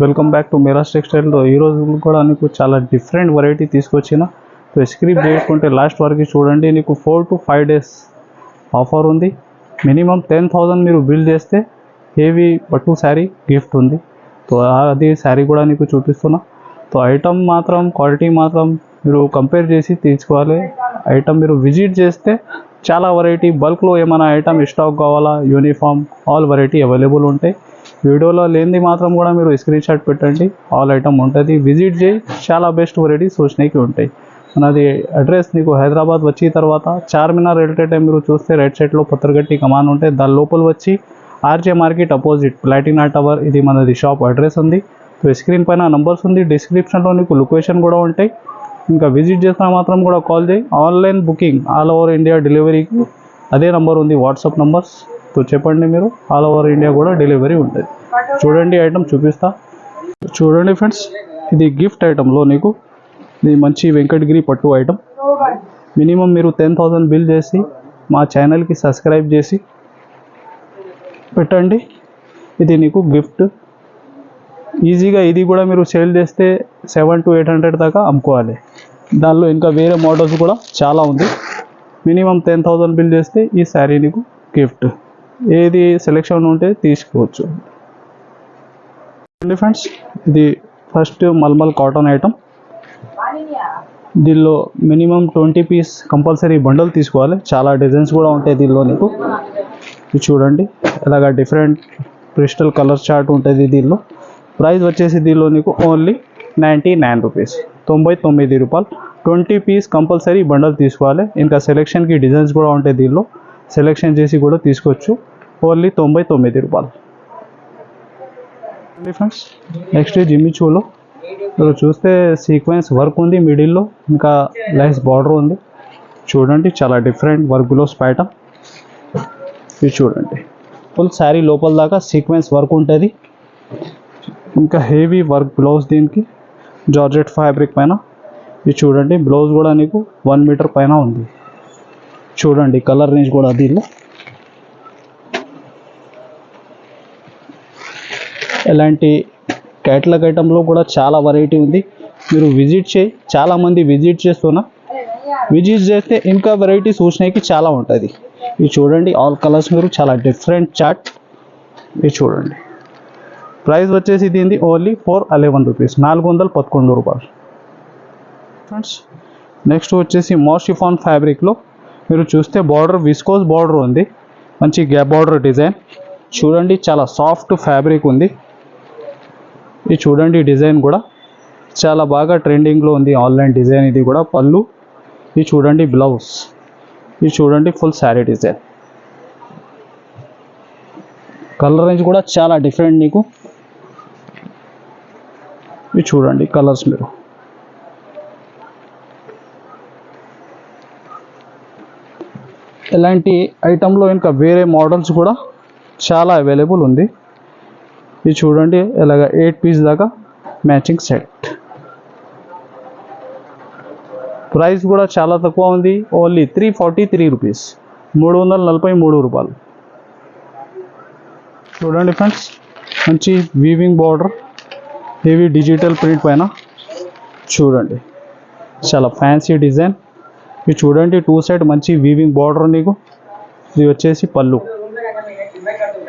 Welcome back to Meera's టెక్స్టైల్లో ఈ రోజు కూడా నీకు చాలా డిఫరెంట్ వెరైటీ తీసుకొచ్చిన. సో స్క్రిప్ట్ చేసుకుంటే లాస్ట్ వరకు చూడండి. నీకు four to five days offer ఉంది. మినిమం టెన్ థౌజండ్ మీరు బిల్ చేస్తే హెవీ పట్టు శారీ గిఫ్ట్ ఉంది. సో అది శారీ కూడా నీకు చూపిస్తున్నా. సో ఐటమ్ మాత్రం క్వాలిటీ మాత్రం మీరు కంపేర్ చేసి తీసుకోవాలి. ఐటమ్ మీరు విజిట్ చేస్తే చాలా వెరైటీ బల్క్లో ఏమైనా ఐటమ్ స్టాక్ కావాలా? యూనిఫామ్ ఆల్ వెరైటీ అవైలబుల్ ఉంటాయి. వీడియోలో లేనిది మాత్రం కూడా మీరు స్క్రీన్ షాట్ పెట్టండి. ఆల్ ఐటమ్ ఉంటుంది. విజిట్ చేయి. చాలా బెస్ట్ వెరైటీ సూచనకి ఉంటాయి. మనది అడ్రస్ నీకు హైదరాబాద్ వచ్చిన తర్వాత చార్మినార్ రిలేటెడ్ మీరు చూస్తే రైట్ సైడ్లో పత్రగట్టి కమాన్ ఉంటే దాని లోపల వచ్చి RJ market opposite Platina tower. ఇది మనది షాప్ అడ్రస్ ఉంది. సో స్క్రీన్ పైన నంబర్స్ ఉంది. డిస్క్రిప్షన్లో నీకు లొకేషన్ కూడా ఉంటాయి. ఇంకా విజిట్ చేసినా మాత్రం కూడా కాల్ చేయి. Online booking all over India డెలివరీకి అదే నంబర్ ఉంది. వాట్సాప్ నంబర్స్ సో చెప్పండి మీరు. ఆల్ ఓవర్ ఇండియా కూడా డెలివరీ ఉంటుంది. చూడండి ఐటమ్ చూపిస్తా. చూడండి ఫ్రెండ్స్ ఇది గిఫ్ట్ ఐటెంలో నీకు ఇది మంచి వెంకటగిరి పట్టు ఐటమ్ మినిమం మీరు టెన్ థౌజండ్ బిల్ చేసి మా ఛానల్కి సబ్స్క్రైబ్ చేసి పెట్టండి. ఇది నీకు గిఫ్ట్ ఈజీగా ఇది కూడా మీరు సేల్ చేస్తే సెవెన్ టు ఎయిట్ హండ్రెడ్ దాకా అమ్ముకోవాలి. దానిలో ఇంకా వేరే మోడల్స్ కూడా చాలా ఉంది. మినిమం టెన్ థౌజండ్ బిల్ చేస్తే ఈ శారీ నీకు గిఫ్ట్ ఏది సెలెక్షన్ ఉంటే తీసుకోవచ్చు. ఫ్రెండ్స్ ఇది ఫస్ట్ మల్మల్ కాటన్ ఐటమ్ దీనిలో minimum twenty piece compulsory bundle తీసుకోవాలి. చాలా డిజైన్స్ కూడా ఉంటాయి దీనిలో నీకు. చూడండి ఇలాగ డిఫరెంట్ క్రిస్టల్ కలర్ చార్ట్ ఉంటుంది దీనిలో. ప్రైస్ వచ్చేసి దీనిలో నీకు ఓన్లీ నైంటీ నైన్ రూపీస్ తొంభై తొమ్మిది రూపాయలు. ట్వంటీ పీస్ కంపల్సరీ బండల్ తీసుకోవాలి. ఇంకా సెలెక్షన్కి డిజైన్స్ కూడా ఉంటాయి దీనిలో. సెలెక్షన్ చేసి కూడా తీసుకోవచ్చు. ఓన్లీ తొంభై తొమ్మిది రూపాయలు. ఫ్రెండ్స్ నెక్స్ట్ జిమ్మిచూలో మీరు చూస్తే సీక్వెన్స్ వర్క్ ఉంది మిడిల్లో ఇంకా లైస్ బార్డర్ ఉంది. చూడండి చాలా డిఫరెంట్ వర్క్ గ్లోవ్స్ బయట ఇది చూడండి. ఫుల్ శారీ లోపల దాకా సీక్వెన్స్ వర్క్ ఉంటుంది. ఇంకా హెవీ వర్క్ బ్లౌజ్ దీనికి. జార్జెట్ ఫ్యాబ్రిక్ పైన. ఇది చూడండి బ్లౌజ్ కూడా నీకు వన్ మీటర్ పైన ఉంది. చూడండి కలర్ రేంజ్ కూడా దీనిలో. ఇలాంటి క్యాటలాగ్ ఐటెంలో కూడా చాలా వెరైటీ ఉంది. మీరు విజిట్ చేయి. చాలామంది విజిట్ చేస్తున్నా. విజిట్ చేస్తే ఇంకా వెరైటీ చూసినాయికి చాలా ఉంటుంది. ఇవి చూడండి. ఆల్ కలర్స్ మీరు చాలా డిఫరెంట్ చాట్ ఇది చూడండి. ప్రైస్ వచ్చేసి దీనిది ఓన్లీ ఫోర్ అలెవెన్ రూపీస్ నాలుగు వందల పదకొండు రూపాయలు. ఫ్రెండ్స్ నెక్స్ట్ వచ్చేసి మోషిఫాన్ ఫ్యాబ్రిక్లో మీరు చూస్తే బార్డర్ విస్కోస్ బార్డర్ ఉంది. మంచి గ్యాప్ బార్డర్ డిజైన్ చూడండి. చాలా సాఫ్ట్ ఫ్యాబ్రిక్ ఉంది. ఇది చూడండి డిజైన్ కూడా చాలా బాగా ట్రెండింగ్లో ఉంది. ఆన్లైన్ డిజైన్ ఇది కూడా. పళ్ళు ఇది చూడండి బ్లౌజ్. ఇది చూడండి full sari design. Colour range కూడా చాలా డిఫరెంట్ నీకు. ఇది చూడండి కలర్స్ మీరు. ఇలాంటి ఐటెంలో ఇంకా వేరే మోడల్స్ కూడా చాలా అవైలబుల్ ఉంది. ఇది చూడండి ఇలాగ ఎయిట్ పీస్ దాకా మ్యాచింగ్ సెట్ ప్రైస్ కూడా చాలా తక్కువ ఉంది. Only three forty three rupees మూడు వందల నలభై మూడు రూపాయలు. చూడండి ఫ్రెండ్స్ మంచి weaving border heavy digital print పైన చూడండి. చాలా ఫ్యాన్సీ డిజైన్ ఇది చూడండి టూ సైడ్ మంచి వీవింగ్ బార్డర్ నీకు. ఇది వచ్చేసి పళ్ళు.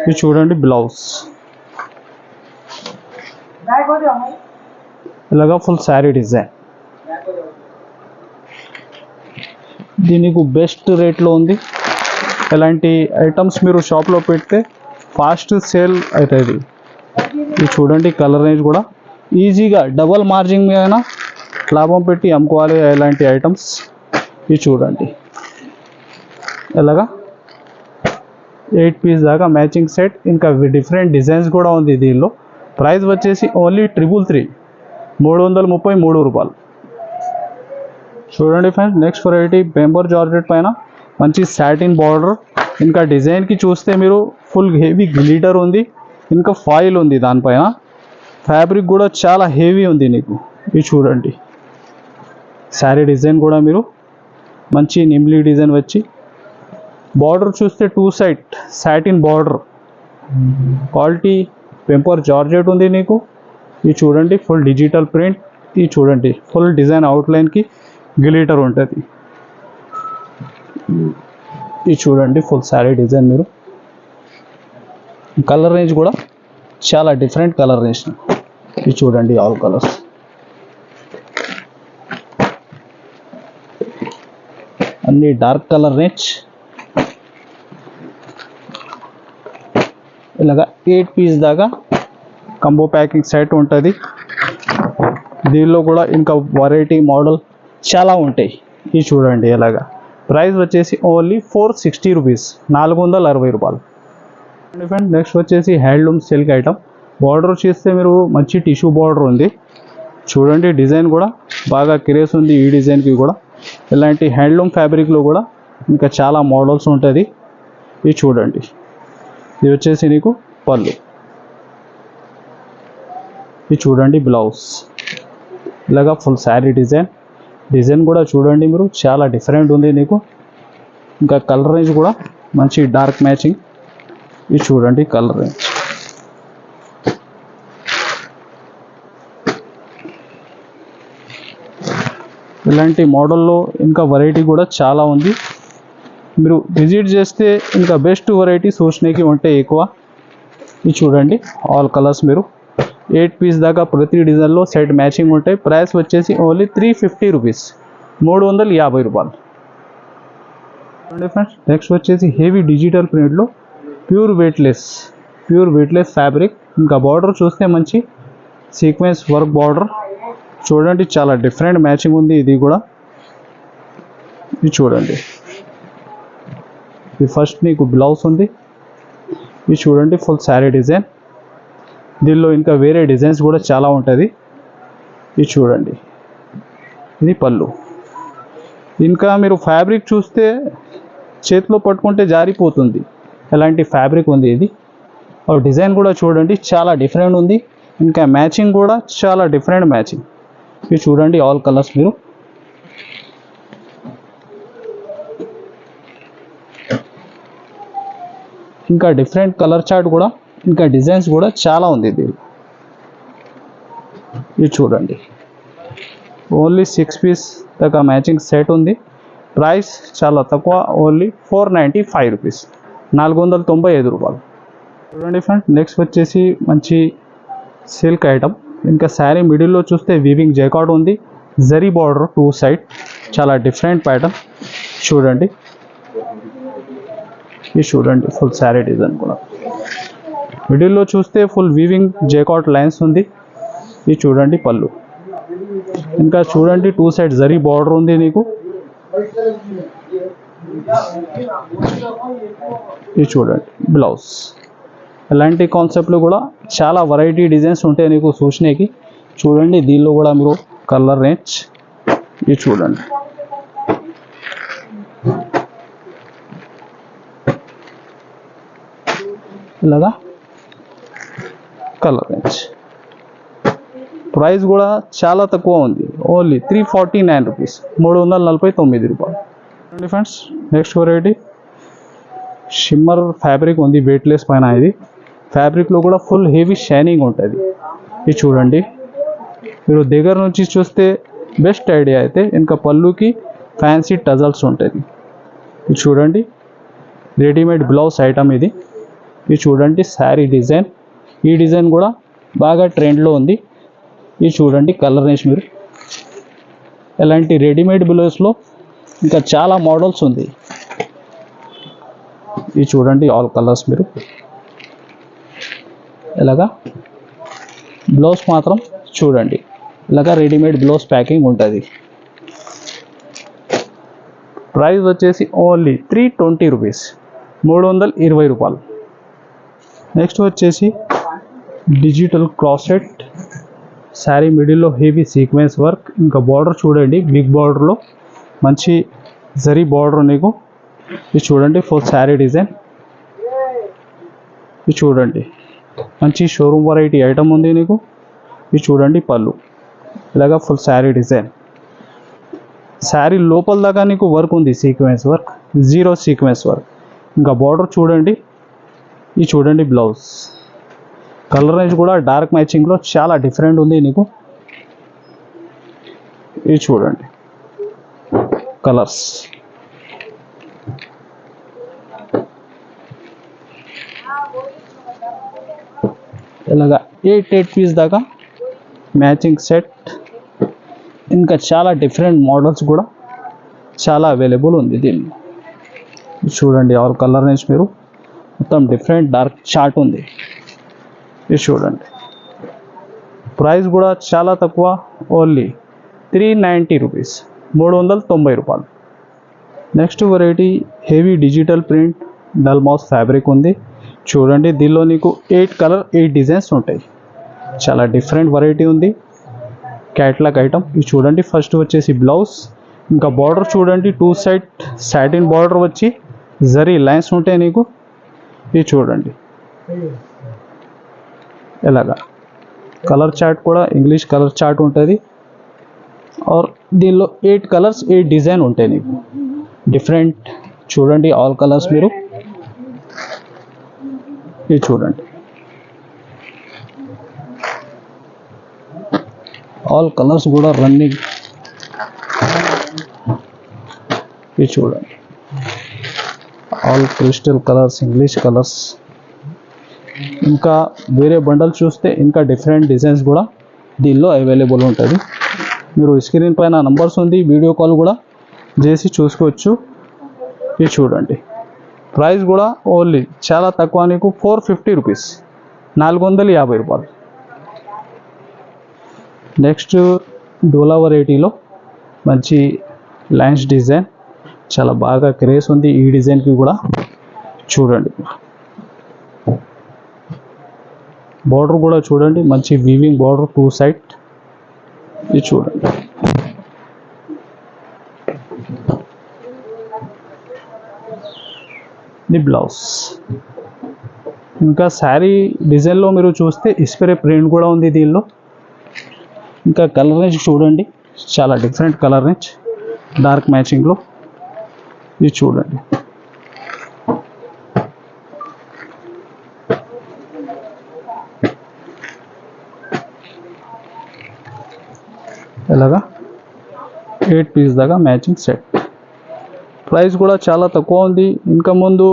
ఇది చూడండి బ్లౌజ్ ఇలాగా ఫుల్ శారీ డిజైన్ దీనికి బెస్ట్ రేట్లో ఉంది. ఇలాంటి ఐటమ్స్ మీరు షాప్లో పెడితే ఫాస్ట్ సేల్ అవుతుంది. ఇది చూడండి కలర్ రేంజ్ కూడా. ఈజీగా డబల్ మార్జిన్ మీద లాభం పెట్టి అమ్ముకోవాలి ఇలాంటి ఐటమ్స్ ఇది చూడండి. ఎలాగా ఎయిట్ పీస్ దాకా మ్యాచింగ్ సెట్ ఇంకా డిఫరెంట్ డిజైన్స్ కూడా ఉంది దీనిలో. ప్రైస్ వచ్చేసి ఓన్లీ ట్రిపుల్ త్రీ. మూడు వందల ముప్పై మూడు రూపాయలు. చూడండి friends next variety bemberg georgette పైన మంచి సాటిన్ బార్డర్ ఇంకా డిజైన్కి చూస్తే మీరు ఫుల్ హెవీ గ్లిటర్ ఉంది ఇంకా ఫాయిల్ ఉంది దానిపైన ఫ్యాబ్రిక్ కూడా చాలా హెవీ ఉంది నీకు. ఇది చూడండి. శారీ డిజైన్ కూడా మీరు మంచి నిమ్లీ డిజైన్ వచ్చి. బార్డర్ చూస్తే two side satin border quality bemberg georgette ఉంది నీకు. ఇది చూడండి ఫుల్ డిజిటల్ ప్రింట్ ఇది చూడండి ఫుల్ డిజైన్ అవుట్లైన్కి గ్లిటర్ ఉంటుంది. ఇది చూడండి ఫుల్ శారీ డిజైన్ మీరు. కలర్ రేంజ్ కూడా చాలా డిఫరెంట్ కలర్ రేంజ్ ఇది చూడండి ఆల్ కలర్స్ అన్ని డార్క్ కలర్ రేంజ్ ఇలాగా ఎయిట్ పీస్ దాకా కంబో ప్యాకింగ్ సెట్ ఉంటుంది. దీనిలో కూడా ఇంకా వెరైటీ మోడల్ చాలా ఉంటాయి. ఇవి చూడండి ఇలాగా. ప్రైస్ వచ్చేసి ఓన్లీ ఫోర్ సిక్స్టీ రూపీస్ నాలుగు వందల అరవై రూపాయలు. ఫ్రెండ్ నెక్స్ట్ వచ్చేసి హ్యాండ్లూమ్ సిల్క్ ఐటమ్ బార్డర్ చేస్తే మీరు మంచి టిష్యూ బార్డర్ ఉంది. చూడండి డిజైన్ కూడా బాగా క్రేస్ ఉంది ఈ డిజైన్కి కూడా. ఇలాంటి హ్యాండ్లూమ్ ఫ్యాబ్రిక్లో కూడా ఇంకా చాలా మోడల్స్ ఉంటుంది. ఇది చూడండి. ఇది వచ్చేసి నీకు పళ్ళు. ఇది చూడండి బ్లౌజ్ ఇలాగా ఫుల్ శారీ డిజైన్ డిజైన్ కూడా చూడండి మీరు చాలా డిఫరెంట్ ఉంది నీకు. ఇంకా కలర్ రేంజ్ కూడా మంచి డార్క్ మ్యాచింగ్ ఇది చూడండి కలర్ రేంజ్ ఇలాంటి మోడల్లో ఇంకా వెరైటీ కూడా చాలా ఉంది. మీరు విజిట్ చేస్తే ఇంకా బెస్ట్ వెరైటీ సూచనకి ఉంటాయి ఎక్కువ. ఇది చూడండి ఆల్ కలర్స్ మీరు. ఎయిట్ పీస్ దాకా ప్రతి డిజైన్లో సెట్ మ్యాచింగ్ ఉంటాయి. ప్రైస్ వచ్చేసి ఓన్లీ త్రీ ఫిఫ్టీ రూపీస్ మూడు వందల యాభై రూపాయలు. ఫ్రెండ్స్ నెక్స్ట్ వచ్చేసి హెవీ డిజిటల్ ప్రింట్లో pure weightless pure weightless fabric ఇంకా బార్డర్ చూస్తే మంచి సీక్వెన్స్ వర్క్ బార్డర్ చూడండి చాలా డిఫరెంట్ మ్యాచింగ్ ఉంది ఇది కూడా. ఇది చూడండి. ఇది ఫస్ట్ నీకు బ్లౌజ్ ఉంది. ఇది చూడండి ఫుల్ శారీ డిజైన్ దీనిలో ఇంకా వేరే డిజైన్స్ కూడా చాలా ఉంటుంది. ఇది చూడండి. ఇది పళ్ళు. ఇంకా మీరు ఫ్యాబ్రిక్ చూస్తే చేతిలో పట్టుకుంటే జారిపోతుంది. ఎలాంటి ఫ్యాబ్రిక్ ఉంది ఇది? ఆ డిజైన్ కూడా చూడండి చాలా డిఫరెంట్ ఉంది. ఇంకా మ్యాచింగ్ కూడా చాలా డిఫరెంట్ మ్యాచింగ్ ఇది చూడండి ఆల్ కలర్స్ మీరు. ఇంకా డిఫరెంట్ కలర్ చార్ట్ కూడా ఇంకా డిజైన్స్ కూడా చాలా ఉంది దీనికి ఇది చూడండి. ఓన్లీ సిక్స్ పీస్ దాకా మ్యాచింగ్ సెట్ ఉంది. ప్రైస్ చాలా తక్కువ only four ninety five rupees నాలుగు వందల తొంభై ఐదు రూపాయలు. చూడండి ఫ్రెండ్ నెక్స్ట్ వచ్చేసి మంచి సిల్క్ ఐటమ్ ఇంకా శారీ మిడిల్లో చూస్తే వీవింగ్ జైకాట్ ఉంది. జరీ బార్డర్ టూ సైడ్ చాలా డిఫరెంట్ ప్యాటర్న్ చూడండి. ఇది చూడండి ఫుల్ శారీ డిజైన్ కూడా మిడిల్లో చూస్తే ఫుల్ వీవింగ్ జేకాట్ లైన్స్ ఉంది. ఇది చూడండి పళ్ళు. ఇంకా చూడండి టూ సైడ్ జరీ బార్డర్ ఉంది నీకు. ఇది చూడండి బ్లౌజ్. ఇలాంటి కాన్సెప్ట్లు కూడా చాలా వెరైటీ డిజైన్స్ ఉంటాయి నీకు సూచనకి చూడండి దీనిలో కూడా మీరు కలర్ రేంజ్. ఇది చూడండి. ఇలాగా? కలర్ రేంజ్ ప్రైస్ కూడా చాలా తక్కువ ఉంది. Only three forty nine rupees మూడు వందల నలభై తొమ్మిది రూపాయలు. చూడండి friends next variety shimmer fabric ఉంది వెయిట్లెస్ పైన ఇది. ఫ్యాబ్రిక్లో కూడా ఫుల్ హెవీ షైనింగ్ ఉంటుంది. ఇది చూడండి. మీరు దగ్గర నుంచి చూస్తే బెస్ట్ ఐడియా అయితే ఇంకా పళ్ళుకి ఫ్యాన్సీ టజల్స్ ఉంటుంది. ఇది చూడండి. రెడీమేడ్ బ్లౌజ్ ఐటమ్ ఇది. ఇది చూడండి శారీ డిజైన్. ఈ డిజైన్ కూడా బాగా ట్రెండ్లో ఉంది. ఇది చూడండి కలర్ నేషన్ మీరు. ఇలాంటి రెడీమేడ్ బ్లౌజ్లో ఇంకా చాలా మోడల్స్ ఉంది. ఇది చూడండి ఆల్ కలర్స్ మీరు. ఇలాగా బ్లౌజ్ మాత్రం చూడండి. ఇలాగా రెడీమేడ్ బ్లౌజ్ ప్యాకింగ్ ఉంటుంది. ప్రైస్ వచ్చేసి ఓన్లీ త్రీ ట్వంటీ రూపీస్. మూడు వందల ఇరవై రూపాయలు. నెక్స్ట్ వచ్చేసి డిజిటల్ క్లాసెట్ శారీ మిడిల్లో హెవీ సీక్వెన్స్ వర్క్ ఇంకా బార్డర్ చూడండి బిగ్ బార్డర్లో మంచి జరీ బార్డర్ నీకు ఇది చూడండి ఫుల్ శారీ డిజైన్ ఇది చూడండి మంచి షోరూమ్ వెరైటీ ఐటమ్ ఉంది నీకు. ఇది చూడండి పళ్ళు. ఇలాగా ఫుల్ శారీ డిజైన్ శారీ లోపల దాకా నీకు వర్క్ ఉంది sequence work zero sequence work ఇంకా బార్డర్ చూడండి ఇది చూడండి బ్లౌజ్. కలర్ కూడా డార్క్ మ్యాచింగ్లో చాలా డిఫరెంట్ ఉంది నీకు. ఇది చూడండి. కలర్స్. ఇలాగా ఎయిట్ ఎయిట్ పీస్ దాకా మ్యాచింగ్ సెట్. ఇంకా చాలా డిఫరెంట్ మోడల్స్ కూడా చాలా అవైలబుల్ ఉంది దీన్ని చూడండి ఆల్ కలర్ నుంచి మీరు. మొత్తం డిఫరెంట్ డార్క్ చార్ట్ ఉంది. ఇది చూడండి. ప్రైస్ కూడా చాలా తక్కువ ఓన్లీ త్రీ నైంటీ రూపీస్ మూడు వందల తొంభై రూపాయలు. Next variety heavy digital print డల్మాస్ fabric ఉంది. చూడండి దీనిలో నీకు ఎయిట్ కలర్ ఎయిట్ డిజైన్స్ ఉంటాయి. చాలా డిఫరెంట్ వెరైటీ ఉంది. క్యాట్లాగ్ ఐటమ్ ఇది చూడండి ఫస్ట్ వచ్చేసి బ్లౌజ్ ఇంకా బార్డర్ చూడండి టూ సైడ్ సాటిన్ బార్డర్ వచ్చి జరీ లైన్స్ ఉంటాయి నీకు. ఇది చూడండి. ఎలాగా? కలర్ చార్ట్ కూడా ఇంగ్లీష్ కలర్ చార్ట్ ఉంటుంది. ఆర్ దీనిలో ఎయిట్ కలర్స్ ఎయిట్ డిజైన్ ఉంటాయి నీకు. డిఫరెంట్ చూడండి ఆల్ కలర్స్ మీరు. ఇది చూడండి. ఆల్ కలర్స్ కూడా రన్నింగ్ ఇది చూడండి. All crystal colours English colours. ఇంకా వేరే బండల్ చూస్తే ఇంకా డిఫరెంట్ డిజైన్స్ కూడా దీనిలో అవైలబుల్ ఉంటుంది. మీరు స్క్రీన్ పైన నంబర్స్ ఉంది వీడియో కాల్ కూడా చేసి చూసుకోవచ్చు. ఇది చూడండి. ప్రైస్ కూడా ఓన్లీ చాలా తక్కువ నీకు ఫోర్ ఫిఫ్టీ రూపీస్. నాలుగు వందల యాభై రూపాయలు. నెక్స్ట్ డోలా వెరైటీలో మంచి లైన్స్ డిజైన్. చాలా బాగా క్రేజ్ ఉంది ఈ డిజైన్కి కూడా. చూడండి. బార్డర్ కూడా చూడండి. మంచి వీవింగ్ బార్డర్ టూ సైడ్. ఇది చూడండి. ఇది బ్లౌజ్. ఇంకా శారీ డిజైన్లో మీరు చూస్తే ఇస్ప్రే ప్రింట్ కూడా ఉంది దీనిలో. ఇంకా కలర్ రేంజ్ చూడండి. చాలా డిఫరెంట్ కలర్ రేంజ్. డార్క్ మ్యాచింగ్లో ఇది చూడండి. ఎలాగా? ఎయిట్ పీస్ దాకా మ్యాచింగ్ సెట్. ప్రైస్ కూడా చాలా తక్కువ ఉంది. ఇంకా ముందు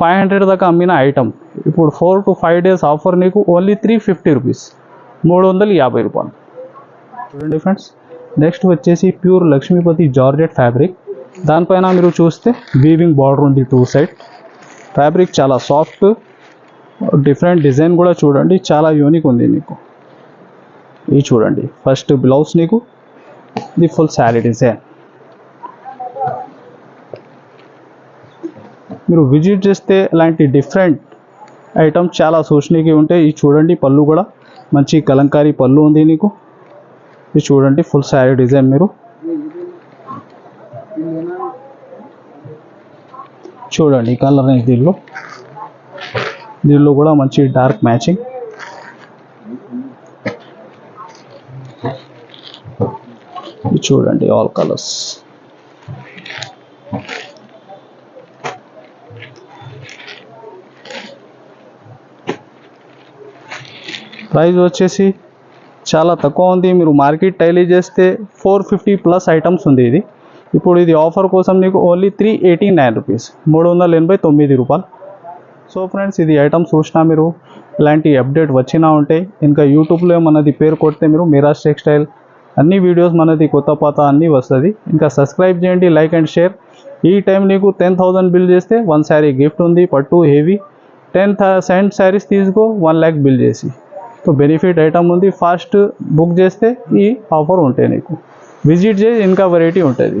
ఫైవ్ హండ్రెడ్ దాకా అమ్మిన ఐటమ్. ఇప్పుడు four to five days offer నీకు ఓన్లీ త్రీ ఫిఫ్టీ రూపీస్. మూడు వందల యాభై రూపాయలు. చూడండి ఫ్రెండ్స్ నెక్స్ట్ వచ్చేసి ప్యూర్ లక్ష్మీపతి జార్జెట్ ఫ్యాబ్రిక్. దానిపైన మీరు చూస్తే వీవింగ్ బార్డర్ ఉంది టూ సైడ్ ఫ్యాబ్రిక్ చాలా సాఫ్ట్ డిఫరెంట్ డిజైన్ కూడా చూడండి చాలా యూనిక్ ఉంది నీకు ఇది చూడండి ఫస్ట్ బ్లౌజ్ నీకు ఇది ఫుల్ శారీ డిజైన్ మీరు విజిట్ చేస్తే ఇలాంటి డిఫరెంట్ ఐటమ్ చాలా సూచనకి ఉంటాయి. ఇది చూడండి పళ్ళు కూడా మంచి కలంకారీ పళ్ళు ఉంది నీకు. ఇది చూడండి ఫుల్ శారీ డిజైన్ మీరు. చూడండి కలర్ అనేది దీనిలో. దీనిలో కూడా మంచి డార్క్ మ్యాచింగ్ చూడండి ఆల్ కలర్స్ ప్రైస్ వచ్చేసి చాలా తక్కువ ఉంది. మీరు మార్కెట్ టైలీ చేస్తే ఫోర్ ఫిఫ్టీ ప్లస్ ఐటమ్స్ ఉంది ఇది. ఇప్పుడు ఇది ఆఫర్ కోసం నీకు only three eighty nine rupees మూడు వందల ఎనభై తొమ్మిది రూపాయలు. సో ఫ్రెండ్స్ ఇది ఐటమ్ చూసినా మీరు ఇలాంటి అప్డేట్ వచ్చినా ఉంటే ఇంకా యూట్యూబ్లో మనది పేరు కొడితే మీరు మిరాజ్ టెక్స్టైల్ అన్ని వీడియోస్ మనది కొత్త పాత అన్నీ వస్తుంది. ఇంకా సబ్స్క్రైబ్ చేయండి లైక్ అండ్ షేర్ ఈ టైం నీకు టెన్ థౌసండ్ బిల్ చేస్తే వన్ శారీ గిఫ్ట్ ఉంది పట్టు హెవీ టెన్ సెంట్ శారీస్ తీసుకో వన్ ల్యాక్ బిల్ చేసి. సో బెనిఫిట్ ఐటమ్ ఉంది ఫాస్ట్ బుక్ చేస్తే ఈ ఆఫర్ ఉంటాయి నీకు. విజిట్ చేసి ఇంకా వెరైటీ ఉంటుంది.